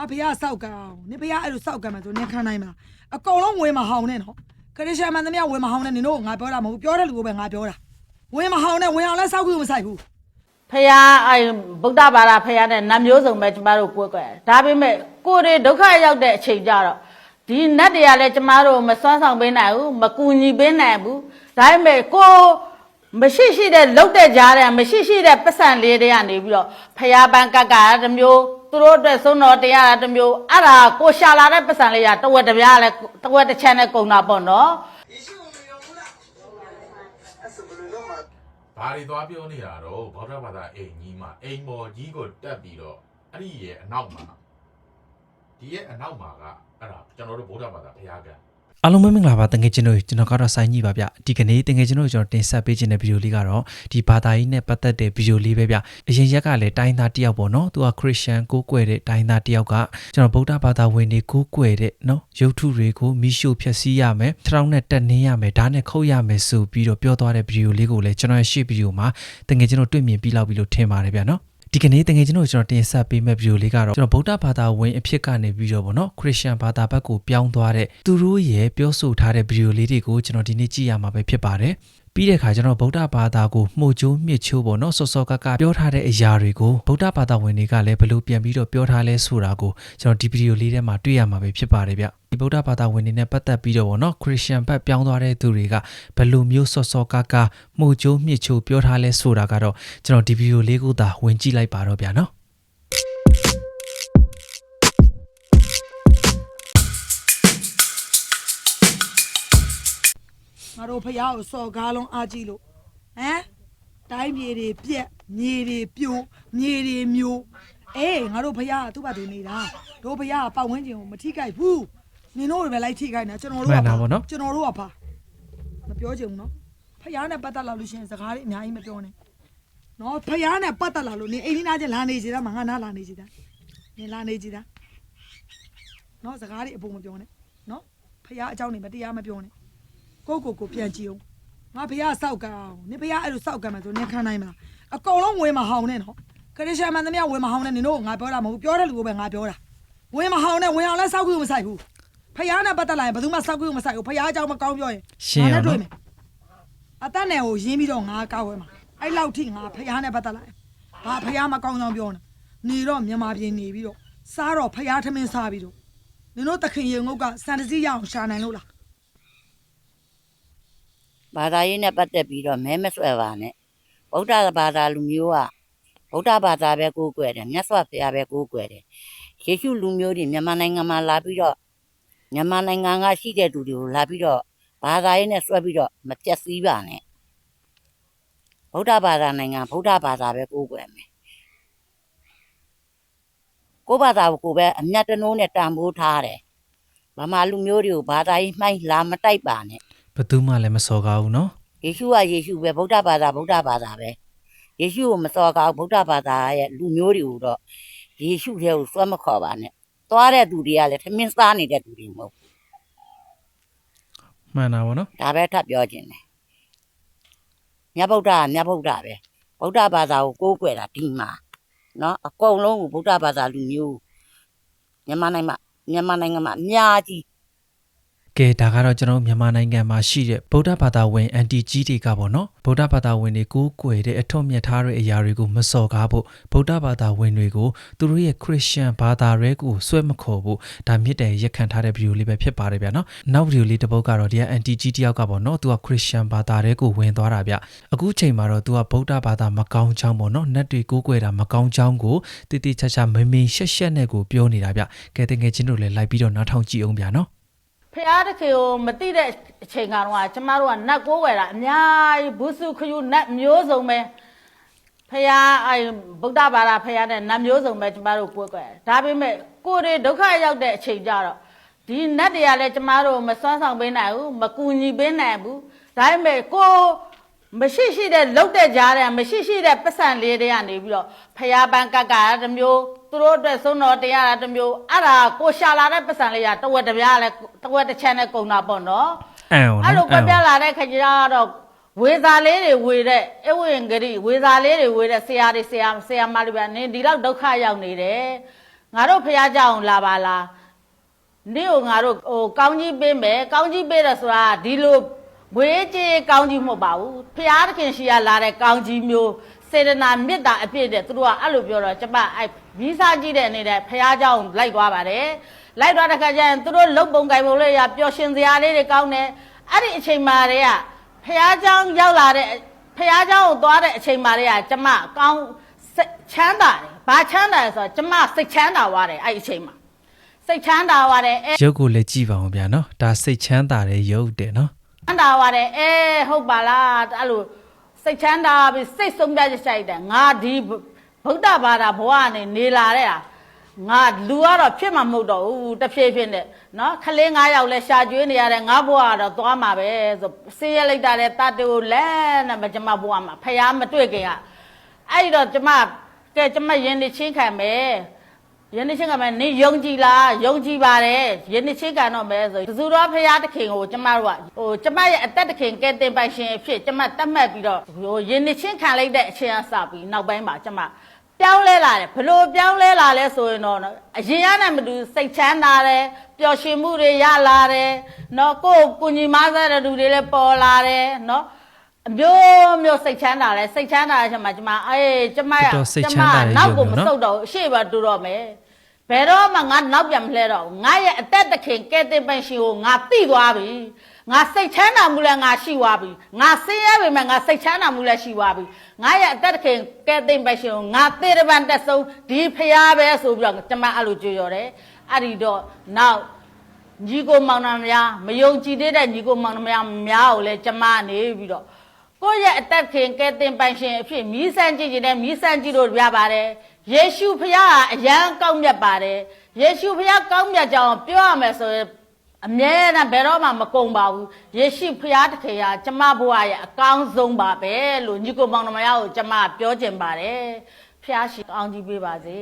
ငါဖះစောက်ကံအောင်နင်ဖះအဲ့လိုစောက်ကံမယ်ဆိုနင်ခံနိုင်မလားအကုန်လုံးဝင်မဟောင်းနဲ့နော်ခရစ်ယာန်မန်သမီးကဝင်မဟောင်းနဲ့နင်တို့ကငါပြောတာမဟုတ်ဘူးပြောတဲ့လူကိုပဲငါပြောတာဝင်မဟောင်းနဲ့ဝင်အောင်လဲစောက်ကူမဆိုင်ဘူးဖះအဲဗုဒ္ဓဘာသာဖះနဲ့နတ်မျိုးစုံပဲကျမတို့ကိုယ်ကွယ်ဒါပေမဲ့ကိုယ်တွေဒုက္ခရောက်တဲ့အချိန်ကြတော့ဒီနတ်တွေကလည်းကျမတို့မစွမ်းဆောင်ပေးနိုင်ဘူးမကူညီပေးနိုင်ဘူးဒါပေမဲ့ကိုယ်မရှိရှိတဲ့လုတ်တဲ့ကြားတဲ့မရှိရှိတဲ့ပတ်စံလေးတွေကနေပြီးတော့ဖះပန်းကက်ကတစ်မျိုး သူတို့အတွက်သုံးတော်တရားတာတစ်မျိုးအဲ့ဒါကိုရှာလာတဲ့ပတ်စံလေးကတဝက်တစ်ပြားလဲတဝက်တစ်ချမ်းနဲ့ကုန်တာပေါ့နော်ဘာတွေသွားပြောနေတာတော့ဗောဓဘာသာအိမ်ကြီးမှာအိမ်ပေါ်ကြီးကိုတက်ပြီးတော့အဲ့ဒီရဲ့အနောက်မှာဒီရဲ့အနောက်မှာကအဲ့ဒါကျွန်တော်တို့ဗောဓဘာသာဘုရားကံ အားလုံးပဲမင်္ဂလာပါတငယ်ချင်းတို့ကျွန်တော်ကတော့စိုင်းကြီးပါဗျဒီကနေ့တငယ်ချင်းတို့ကျွန်တော်တင်ဆက်ပေးခြင်းတဲ့ဗီဒီယိုလေးကတော့ဒီဘာသာရေးနဲ့ပတ်သက်တဲ့ဗီဒီယိုလေးပဲဗျအရင်ရက်ကလည်းတိုင်းသားတစ်ယောက်ပေါ့နော်သူကခရစ်ယာန်ကိုးကွယ်တဲ့တိုင်းသားတစ်ယောက်ကကျွန်တော်ဗုဒ္ဓဘာသာဝင်တွေကိုးကွယ်တဲ့နော်ရုပ်ထုတွေကိုမိရှုဖျက်ဆီးရမယ်ခြေထောက်နဲ့တက်နှင်းရမယ်ဓာတ်နဲ့ခုတ်ရမယ်ဆိုပြီးတော့ပြောသွားတဲ့ဗီဒီယိုလေးကိုလည်းကျွန်တော်ရဲ့ရှေ့ဗီဒီယိုမှာတငယ်ချင်းတို့တွေ့မြင်ပြီးလောက်ပြီလို့ထင်ပါတယ်ဗျနော် ဒီကနေ့တကယ်ကျွန်တော်ကျွန်တော်တင်ဆက်ပေးမယ့်ဗီဒီယိုလေးကတော့ကျွန်တော်ဗုဒ္ဓဘာသာဝင်အဖြစ်ကနေပြီးတော့ဗောနော်ခရစ်ယာန်ဘာသာဘက်ကိုပြောင်းသွားတဲ့သူတို့ရဲ့ပြောဆိုထားတဲ့ဗီဒီယိုလေးတွေကိုကျွန်တော်ဒီနေ့ကြည့်ရမှာပဲဖြစ်ပါတယ်ပြီးတဲ့အခါကျွန်တော်ဗုဒ္ဓဘာသာကိုမှုတ်ချိုးမြစ်ချိုးပေါ့နော်စောစောကကပြောထားတဲ့အရာတွေကိုဗုဒ္ဓဘာသာဝင်တွေကလည်းဘယ်လိုပြန်ပြီးတော့ပြောထားလဲဆိုတာကိုကျွန်တော်ဒီဗီဒီယိုလေးထဲမှာတွေ့ရမှာပဲဖြစ်ပါတယ်ဗျ ဒီဗုဒ္ဓဘာသာဝင်တွေနဲ့ပတ်သက်ပြီးတော့ဗောနော်ခရစ်ယာန်ဘက်ပြောင်းသွားတဲ့သူတွေကဘယ်လိုမျိုးစောစောကကမှုတ်ချိုးမြစ်ချိုးပြောထားလဲဆိုတာကတော့ကျွန်တော်ဒီဗီဒီယိုလေးကိုသာဝင်ကြည့်လိုက်ပါတော့ဗျာနော်ငါတို့ဖះကိုစော်ကားလုံးအားကြီးလို့ဟမ်တိုင်းပြည်တွေပြက်မြေတွေပြိုမြေတွေမျိုးအေးငါတို့ဖះကသူ့ဘာသူနေတာတို့ဖះကပတ်ဝန်းကျင်ကိုမထိခိုက်ဘူး နင်တို့တွေပဲလိုက်ထိခိုက်နေကျွန်တော်တို့မှကန်တာပေါ့နော် ကျွန်တော်တို့ကပါမပြောချင်ဘူးနော်ဖះနဲ့ပတ်သက်လာလို့ရှိရင်စကားတွေအများကြီးမပြောနဲ့နော်ဖះနဲ့ပတ်သက်လာလို့နင်အိမ်လေးနားချင်းလာနေကြတာမငါနားလာနေကြတာနင်လာနေကြတာနော်စကားတွေအပုံမပြောနဲ့နော်ဖះအကြောင်းတွေမတရားမပြောနဲ့ကိုယ့်ကိုယ်ကိုပြန်ကြည့်အောင်ငါဖះစောက်ကံအောင်နင်ဖះအဲ့လိုစောက်ကံမယ်ဆိုနင်ခံနိုင်မလားအကုန်လုံးဝင်မဟောင်းနဲ့နော်ခရစ်ယာန်မန်သမီးကဝင်မဟောင်းနဲ့နင်တို့ကငါပြောတာမဟုတ်ဘူးပြောတဲ့လူကိုပဲငါပြောတာဝင်မဟောင်းနဲ့ဝင်အောင်လဲစောက်ကူမဆိုင်ဘူး ဖះနဲ့ပတ်သက်လာရင်ဘယ်သူမှစောက်ကူမဆိုင်ဘူးဖះအကြောင်းမကောင်းပြောရင်ရှင်းအောင်နော်ငါနဲ့တွေ့မယ်အသက်နယ်ကိုရင်းပြီးတော့ငါကောက်ဝဲမှာအဲ့လောက်ထိငါဖះနဲ့ပတ်သက်လာရင်ဘာဖះမကောင်းကြောင်ပြောနေနေတော့မြန်မာပြည်နေပြီးတော့စားတော့ဖះထမင်းစားပြီးတော့နင်တို့တခင်ရေငုတ်ကစံတစည်းရအောင်ရှာနိုင်လို့လားဘာသာရေးနဲ့ပတ်သက်ပြီးတော့မဲမဆွဲပါနဲ့ဗုဒ္ဓဘာသာလူမျိုးကဗုဒ္ဓဘာသာပဲကိုးကွယ်တယ်မြတ်စွာဘုရားပဲကိုးကွယ်တယ်ယေရှုလူမျိုးတွေမြန်မာနိုင်ငံမှာလာပြီးတော့ မြန်မာနိုင်ငံကရှိတဲ့သူတွေကိုလာပြီးတော့ဘာသာရေးနဲ့ဆွဲပြီးတော့မပြတ်စည်းပါနဲ့ဗုဒ္ဓဘာသာနိုင်ငံဗုဒ္ဓဘာသာပဲကိုးကွယ်မယ်ကိုယ့်ဘာသာကိုပဲအမျက်တနိုးနဲ့တန်ဖိုးထားတယ်ဗမာလူမျိုးတွေကိုဘာသာရေးမှိုင်းလာမတိုက်ပါနဲ့ဘယ်သူမှလည်းမစော်ကားဘူးနော်ယေရှုကယေရှုပဲဗုဒ္ဓဘာသာဗုဒ္ဓဘာသာပဲယေရှုကိုမစော်ကားဘူးဗုဒ္ဓဘာသာရဲ့လူမျိုးတွေကိုတော့ယေရှုတဲ့ကိုစွဲမခေါ်ပါနဲ့ သွားတဲ့သူတွေကလည်းထမင်းစားနေတဲ့သူတွေမဟုတ်ဘူးမှန်တာပေါ့နော်ဒါပဲထပ်ပြောခြင်းတယ်မြတ်ဗုဒ္ဓကမြတ်ဗုဒ္ဓပဲဗုဒ္ဓဘာသာကိုကိုးကွယ်တာဒီမှာနော်အကုန်လုံးကိုဗုဒ္ဓဘာသာလူမျိုးမြန်မာနိုင်ငံမှာမြန်မာနိုင်ငံမှာအများကြီး ကဲဒါကတော့ကျွန်တော်တို့မြန်မာနိုင်ငံမှာရှိတဲ့ဗုဒ္ဓဘာသာဝင်အန်တီကြီးတွေကပေါ့နော်ဗုဒ္ဓဘာသာဝင်တွေကိုးကွယ်တဲ့အထွတ်မြတ်ထားတဲ့အရာတွေကိုမစော်ကားဖို့ဗုဒ္ဓဘာသာဝင်တွေကိုသူတို့ရဲ့ခရစ်ယာန်ဘာသာရဲကိုဆွဲမခေါ်ဖို့ဒါမြစ်တယ်ရက်ခံထားတဲ့ဗီဒီယိုလေးပဲဖြစ်ပါတယ်ဗျာနော်နောက်ဗီဒီယိုလေးတစ်ပုဒ်ကတော့ဒီကအန်တီကြီးတယောက်ကပေါ့နော်သူကခရစ်ယာန်ဘာသာရဲကိုဝင်သွားတာဗျအခုချိန်မှာတော့သူကဗုဒ္ဓဘာသာမကောင်းချောင်းပေါ့နော်နတ်တွေကိုးကွယ်တာမကောင်းချောင်းကိုတိတိကျကျမင်းမင်းရှက်ရှက်နဲ့ကိုပြောနေတာဗျကဲတကယ်ချင်းတို့လည်းလိုက်ပြီးတော့နားထောင်ကြည့်အောင်ဗျာနော် ဖះတခေကိုမတိတဲ့အချိန်ကတော့ကျမတို့ကနတ်ကိုးဝယ်တာအများကြီးဘူးစုခယူနတ်မျိုးစုံပဲဖះအဲဗုဒ္ဓဘာသာဖះနဲ့နတ်မျိုးစုံပဲကျမတို့ကိုးကွယ်ဒါပေမဲ့ကိုယ်တွေဒုက္ခရောက်တဲ့အချိန်ကြတော့ဒီနတ်တွေကလည်းကျမတို့မစွမ်းဆောင်ပေးနိုင်ဘူးမကူညီပေးနိုင်ဘူးဒါပေမဲ့ကိုယ်မရှိရှိတဲ့လုတ်တဲ့ကြားတဲ့မရှိရှိတဲ့ပတ်စံလေးတွေကနေပြီးတော့ဖះပန်းကက်ကတစ်မျိုး သူတို့အတွက်ဆုံးတော်တရားတာတစ်မျိုးအဲ့ဒါကိုရှာလာတဲ့ပတ်စံလေးကတဝက်တစ်ပြားလဲတဝက်တစ်ချမ်းနဲ့ကုန်တာပေါ့နော်အန်ဟုတ်အဲ့လိုကွက်ပြလာတဲ့ခကြတော့ဝေစာလေးတွေဝေတဲ့အဝရင်ဂရိဝေစာလေးတွေဝေတဲ့ဆရာတွေဆရာဆရာမတွေပဲနင်းဒီလောက်ဒုက္ခရောက်နေတယ်ငါတို့ဖះကြောင်လာပါလားနေ့ကိုငါတို့ဟိုကောင်းကြီးပေးမယ်ကောင်းကြီးပေးတယ်ဆိုတာဒီလိုမွေးကြီးကောင်းကြီးမဟုတ်ပါဘူးဖះသခင်ရှိရလာတဲ့ကောင်းကြီးမျိုး စေတနာမေတ္တာအပြည့်တဲ့သူတို့ကအဲ့လိုပြောတော့ကျမအဲ့ဗီဇာကြည့်တဲ့အနေနဲ့ဖះเจ้าလိုက်သွားပါတယ်လိုက်သွားတဲ့ခါကျရင်သူတို့လုံပုံကြိုင်ပုံလေးရပျော်ရှင်စရာလေးတွေကောင်းတယ်အဲ့ဒီအချိန်မှာတည်းကဖះเจ้าရောက်လာတဲ့ဖះเจ้าကိုသွားတဲ့အချိန်မှာတည်းကကျမကောင်းစိတ်ချမ်းသာတယ်ဘာချမ်းသာလဲဆိုတော့ကျမစိတ်ချမ်းသာသွားတယ်အဲ့ဒီအချိန်မှာစိတ်ချမ်းသာသွားတယ်အဲ ရုပ်ကိုလည်းကြည့်ပါအောင်ဗျာနော်ဒါစိတ်ချမ်းသာတဲ့ရုပ်တဲ့နော် ချမ်းသာပါတယ်အဲဟုတ်ပါလားအဲ့လို စိတ်ချမ်းသာပြီးစိတ်ဆုံးပြချက်ဆိုင်တယ်ငါဒီဗုဒ္ဓဘာသာဘဝနဲ့နေလာတဲ့ဟာငါလူကတော့ဖြစ်မှာမဟုတ်တော့ဘူးတဖြည်းဖြည်းနဲ့နော်ခလေး9ယောက်လဲရှာကျွေးနေရတယ်ငါဘဝကတော့သွားမှာပဲဆိုဆေးရလိုက်တာလဲတတ်တူလဲနဲ့မကျမဘဝမှာဖះမတွေ့ခင်ကအဲ့ဒီတော့ကျမကဲကျမယင်းနေချင်းခံမယ် ယနေ့ချင်းကမယ်နေယုံကြည်လားယုံကြည်ပါတယ်ယနေ့ချင်းကတော့မယ်ဆိုတစုတော်ဖရာတခင်ကိုကျမတို့ကဟိုကျမရဲ့အသက်တခင်ကဲတင်ပိုင်ရှင်အဖြစ်ကျမတတ်မှတ်ပြီးတော့ဟိုယနေ့ချင်းခံလိုက်တဲ့အချိန်အစပြီးနောက်ပိုင်းမှာကျမပြောင်းလဲလာတယ်ဘလို့ပြောင်းလဲလာလဲဆိုရင်တော့နော်အရင်ကနဲ့မတူစိတ်ချမ်းသာတယ်ပျော်ရွှင်မှုတွေရလာတယ်နော်ကိုယ်ကိုညီမစားတဲ့လူတွေလည်းပေါ်လာတယ်နော်အမျိုးမျိုးစိတ်ချမ်းသာလဲစိတ်ချမ်းသာတဲ့အချိန်မှာကျမအေးကျမရတော်စိတ်ကျချမမ်းသာတဲ့နောက်ကိုရုပ်မနော်ဆုတ်တော့ဘူးအရှိပါတူတော့မယ် ဘယ်တော့မှငါနောက်ပြန်မလဲတော့ဘူးငါရဲ့အသက်တခင်ကဲတင်ပန်ရှင်ကိုငါသိသွားပြီငါစိတ်ချမ်းသာမှုလည်းငါရှိသွားပြီငါဆင်းရဲပေမဲ့ငါစိတ်ချမ်းသာမှုလည်းရှိသွားပြီငါရဲ့အသက်တခင်ကဲတင်ပန်ရှင်ကိုငါသေတပံတက်ဆုံးဒီဖရားပဲဆိုပြီးတော့ကျမအဲ့လိုကြွရော်တယ်အဲ့ဒီတော့နောက်ညီကိုမောင်နှမများမယုံကြည်သေးတဲ့ညီကိုမောင်နှမများများကိုလည်းကျမနေပြီးတော့ကိုယ့်ရဲ့အသက်ခင်ကဲတင်ပိုင်ရှင်အဖြစ်မြည်ဆန်းကြည့်ခြင်းနဲ့မြည်ဆန်းကြည့်လို့ရပါတယ် ယေရှုဖခင်ကအရန်ကောင်းမြတ်ပါတယ်ယေရှုဖခင်ကောင်းမြတ်ကြောင်းပြောရမယ်ဆိုရင်အမြဲတမ်းဘယ်တော့မှမကုန်ပါဘူးယေရှုဖခင်တခင်ကကျမဘဝရဲ့အကောင်းဆုံးပါပဲလို့ညီကိုမောင်နှမရကိုကျမပြောချင်ပါတယ်ဖခင်ရှိကောင်းကြီးပေးပါစေ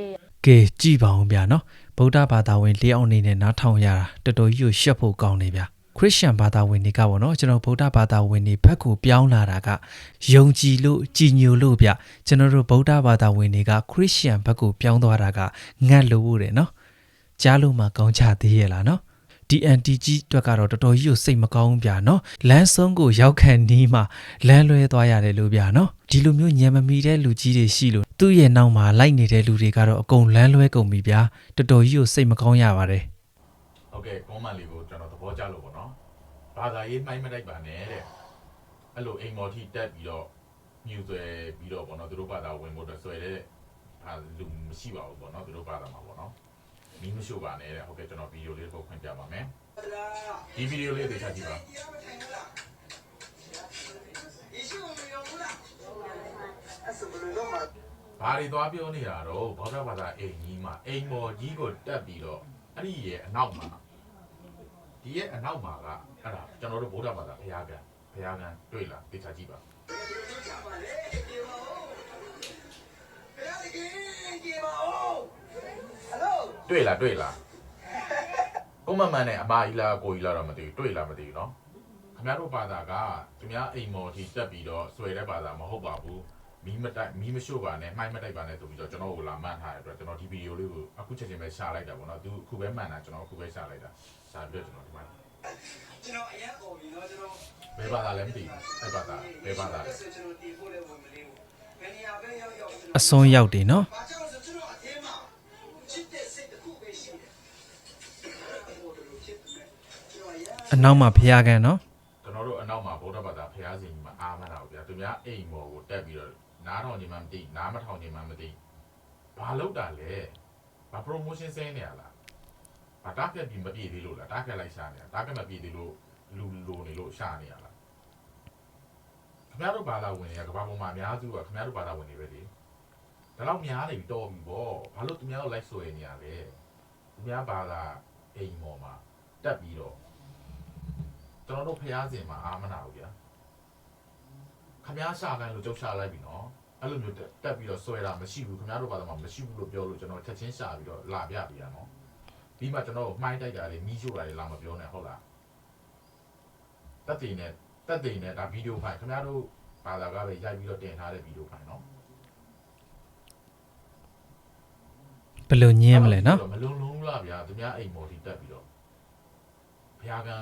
ကဲကြည့်ပါအောင်ဗျာနော်ဗုဒ္ဓဘာသာဝင်လျှောက်အနေနဲ့နားထောင်ရတာတော်တော်ကြီးကိုရှက်ဖို့ကောင်းနေဗျာ ခရစ်ယာန်ဘာသာဝင်တွေကပေါ့နော်ကျွန်တော်ဗုဒ္ဓဘာသာဝင်တွေဘက်ကိုပြောင်းလာတာကယုံကြည်လို့ကြည်ညိုလို့ဗျကျွန်တော်တို့ဗုဒ္ဓဘာသာဝင်တွေကခရစ်ယာန်ဘက်ကိုပြောင်းသွားတာကငတ်လို့တဲ့နော်ကြားလို့မှကောင်းချသေးရဲ့လားနော် DNT ကြီးအတွက်ကတော့တော်တော်ကြီးကိုစိတ်မကောင်းဘူးဗျာနော်လမ်းဆုံးကိုရောက်ခံနီးမှလမ်းလွဲသွားရတယ်လို့ဗျာနော်ဒီလိုမျိုးညံမမီတဲ့လူကြီးတွေရှိလို့သူ့ရဲ့နောက်မှာလိုက်နေတဲ့လူတွေကတော့အကုန်လမ်းလွဲကုန်ပြီဗျာတော်တော်ကြီးကိုစိတ်မကောင်းရပါတယ်ဟုတ်ကဲ့ကွန်မန့်လေးကိုကျွန်တော်သဘောကျလို့ပေါ့နော် ဘာသာရေးမှိုင်းမတိုက်ပါနဲ့တဲ့အဲ့လိုအိမ်မော်ထိတက်ပြီးတော့ညူဆွဲပြီးတော့ပေါ့နော်သူတို့ဘာသာဝင်ဖို့အတွက်ဆွဲတဲ့ဟာလူမရှိပါဘူးပေါ့နော်သူတို့ဘာသာမှာပေါ့နော်မီးမရှို့ပါနဲ့တဲ့ဟုတ်ကဲ့ကျွန်တော်ဗီဒီယိုလေးတစ်ခုဖွင့်ပြပါမယ်ဒီဗီဒီယိုလေးသေချာကြည့်ပါဘာတွေသွားပြောနေတာတော့ဘောဓဘာသာအိမ်ကြီးမှာအိမ်မော်ကြီးကိုတက်ပြီးတော့အဲ့ဒီရဲ့အနောက်မှာဒီရဲ့အနောက်မှာက အဲ့ဒါကျွန်တော်တို့ဗုဒ္ဓဘာသာဘုရားကံဘုရားကံတွေ့လားသိချာကြည့်ပါတွေ့လားတွေ့လားကိုမမှန်နဲ့အမကြီးလားကိုကြီးလားတော့မသိဘူးတွေ့လားမသိဘူးเนาะခင်ဗျားတို့ဘာသာကခင်ဗျားအိမ်မော်ထိတက်ပြီးတော့ဆွဲတဲ့ဘာသာမဟုတ်ပါဘူး မီးမတိုက်မီးမရှို့ပါနဲ့မှိုင်းမတိုက်ပါနဲ့ဆိုပြီးတော့ကျွန်တော်ကိုလာမှတ်ထားတဲ့အတွက်ကျွန်တော်ဒီဗီဒီယိုလေးကိုအခုချက်ချင်းပဲရှာလိုက်တာပေါ့နော်သူအခုပဲမှန်တာကျွန်တော်အခုပဲရှာလိုက်တာရှာပြီးတော့ကျွန်တော်ဒီမှာ ကျွန်တော်အရင်ပေါ်ပြီနော်ကျွန်တော်ဘယ်ဘာသာလဲမသိဘူးအဲ့ဘာသာဘယ်ဘာသာလဲကျွန်တော်တီးဖို့လည်းဝင်မလေးဘူးဘယ်နေရာပဲရောက်ရောက်ကျွန်တော်အစွန်းရောက်တယ်နော်ဘာကြောင့်လဲဆိုကျွန်တော်အထဲမှာချစ်တဲ့စိတ်တစ်ခုပဲရှိတယ်အနောက်မှာဖျားကန်နော်ကျွန်တော်တို့အနောက်မှာဗုဒ္ဓဘာသာဖျားစီမှာအာမနာကိုဗျာသူများအိမ်ပေါ်ကိုတက်ပြီးတော့နားတော်နေမှမသိနားမထောင်နေမှမသိဘာလောက်တာလဲဘာ promotion ဆင်းနေရလား ဘာတားပြက်ပြီးမပြည့်သေးလို့လားတားပြက်လိုက်ရှာနေတာတားပြက်မပြည့်သေးလို့လူလိုနေလို့ရှာနေရလားခင်ဗျားတို့ဘာသာဝင်တွေကကဘာပေါ်မှာအများစုကခင်ဗျားတို့ဘာသာဝင်တွေပဲလေဒါတော့များနေပြီတော်ပြီဗောဘာလို့သူများတို့လိုက်ဆွဲနေရလဲသူများဘာသာအိမ်မော်မှာတက်ပြီးတော့ကျွန်တော်တို့ဖျားစင်မှာအာမနာဘူးဗျာခမားရှာခိုင်းလို့ကြုတ်ရှာလိုက်ပြီနော်အဲ့လိုမျိုးတက်တက်ပြီးတော့ဆွဲတာမရှိဘူးခမားတို့ဘာသာမှာမရှိဘူးလို့ပြောလို့ကျွန်တော်ချက်ချင်းရှာပြီးတော့လာပြပြရနော် ဒီမှာကျွန်တော်မှိုင်းတိုက်တာတွေမီးရှို့တာတွေလာမပြောနဲ့ဟုတ်လားတက်တင်နဲ့တက်တင်နဲ့ဒါဗီဒီယိုဖိုင်ခမားတို့ဘာသာကပဲရိုက်ပြီးတော့တင်ထားတဲ့ဗီဒီယိုဖိုင်နော်ဘယ်လိုညင်းမလဲနော်မလုံလုံးဘူးလားဗျာသူများအိမ်မော်ဒီတက်ပြီးတော့ဘုရားကံ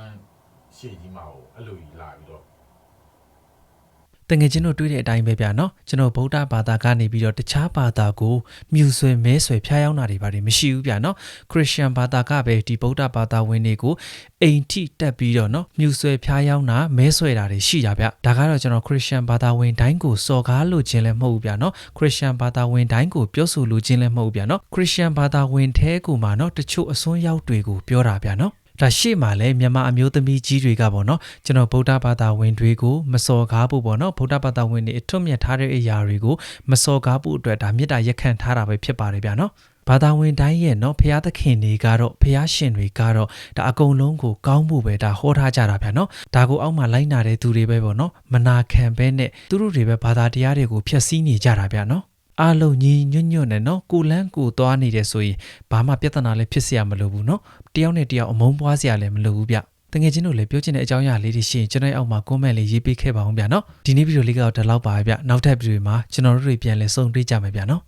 ရှေ့ကြီးမှာကိုအဲ့လိုကြီးလာပြီးတော့ တငယ်ချင်းတို့တွေးတဲ့အတိုင်းပဲဗျာနော်ကျွန်တော်ဗုဒ္ဓဘာသာကနေပြီးတော့တခြားဘာသာကိုမြူဆွဲမဲဆွဲဖျားယောင်းတာတွေဘာတွေမရှိဘူးဗျာနော်ခရစ်ယာန်ဘာသာကပဲဒီဗုဒ္ဓဘာသာဝင်တွေကိုအိမ်ထိတက်ပြီးတော့နော်မြူဆွဲဖျားယောင်းတာမဲဆွဲတာတွေရှိကြဗျဒါကတော့ကျွန်တော်ခရစ်ယာန်ဘာသာဝင်တိုင်းကိုစော်ကားလို့ခြင်းလည်းမဟုတ်ဘူးဗျာနော်ခရစ်ယာန်ဘာသာဝင်တိုင်းကိုပြောဆိုလို့ခြင်းလည်းမဟုတ်ဘူးဗျာနော်ခရစ်ယာန်ဘာသာဝင်ထဲကိုမှနော်တချို့အစွန်းရောက်တွေကိုပြောတာဗျာနော် ဒါရှေ့မှာလဲမြန်မာအမျိုးသမီးကြီးတွေကပေါ့နော်ကျွန်တော်ဗုဒ္ဓဘာသာဝင်တွေကိုမစော်ကားဖို့ပေါ့နော်ဗုဒ္ဓဘာသာဝင်တွေအထွတ်မြတ်ထားတဲ့အရာတွေကိုမစော်ကားဖို့အတွက်ဒါမေတ္တာရက်ခံထားတာပဲဖြစ်ပါတယ်ဗျာနော်ဘာသာဝင်တိုင်းရဲ့နော်ဖျားသခင်တွေကတော့ဖျားရှင်တွေကတော့ဒါအကုန်လုံးကိုကောင်းဖို့ပဲဒါဟောထားကြတာဗျာနော်ဒါကိုအောက်မှာလိုက်နာတဲ့သူတွေပဲပေါ့နော်မနာခံပဲနဲ့သူတို့တွေပဲဘာသာတရားတွေကိုဖျက်ဆီးနေကြတာဗျာနော် အားလုံးညီညွတ်ညွတ်နဲ့နော်ကိုလန်းကိုသွားနေတယ်ဆိုရင်ဘာမှပြဿနာလည်းဖြစ်စရာမလိုဘူးနော်တယောက်နဲ့တယောက်အမုန်းပွားစရာလည်းမလိုဘူးဗျတကယ်ချင်းတို့လည်းပြောချင်တဲ့အကြောင်းအရာလေးတွေရှိရင်ကျွန်တော်အောက်မှာ comment လေးရေးပေးခဲ့ပါအောင်ဗျာနော်ဒီနေ့ဗီဒီယိုလေးကတော့ဒီလောက်ပါပဲဗျနောက်ထပ်ဗီဒီယိုမှာကျွန်တော်တို့တွေပြန်လည်ဆုံတွေ့ကြမယ်ဗျာနော်